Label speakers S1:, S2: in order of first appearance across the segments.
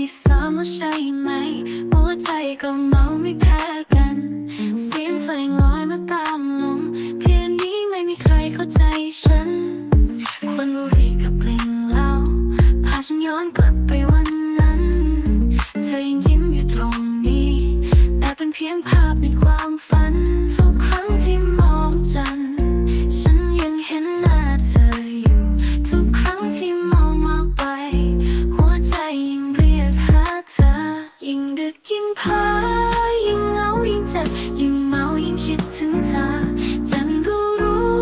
S1: ที่ซ้อมแล้วใช่ไหม หัวใจก็เมาไม่แพ้กัน เสียงเพลลอยมาตามลมคืนนี้ไม่มีใครเข้าใจฉัน คนบุรีกับเพลงเล่าพาฉันย้อนกลับไป ยิ่งพายิ่งเหงายิ่งเจ็บยิ่งเมายิ่งคิดถึงเธอจันก็รู้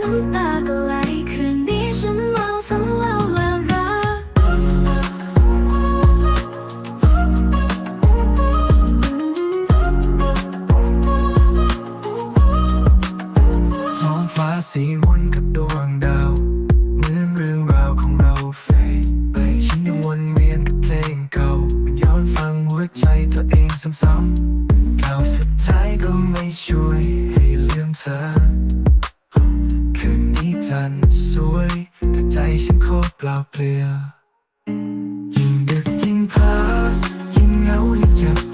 S1: น้ำตาก็ไหลคืนนี้ฉันเมาทั้งเล่าและรัก
S2: ท้องฟ้าสีมนกับดวงดาว ช่วยให้ลืมเธอ คืนนี้จันทร์สวยแต่ใจฉันโคตรเปล่าเปลี่ยวยิ่งดึกยิ่งพายิ่งเหงายิ่งเจ็บ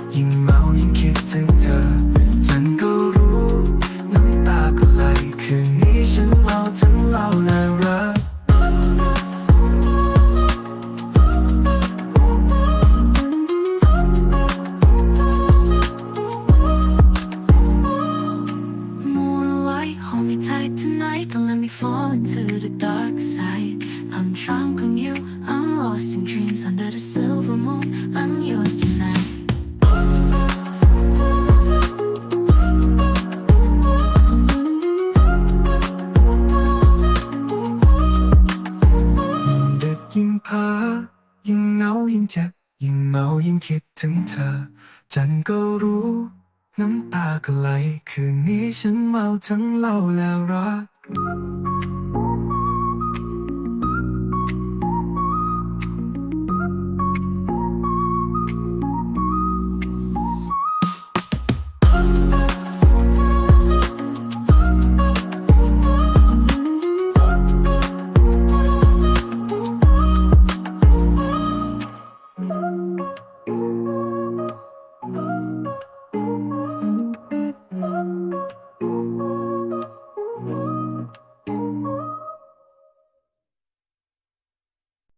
S1: tight. Don't let me fall into the dark side. I'm drunk on you. I'm lost in dreams under the silver moon. I'm yours tonight.
S2: ยิ่งดึกยิ่งพายิ่งเหงายิ่งเจ็บ ยิ่งเมายิ่งคิดถึงเธอ จันก็รู้ น้ำตาก็ไหล คืนนี้ฉันเมาทั้งเหล่าและรัก Thank you.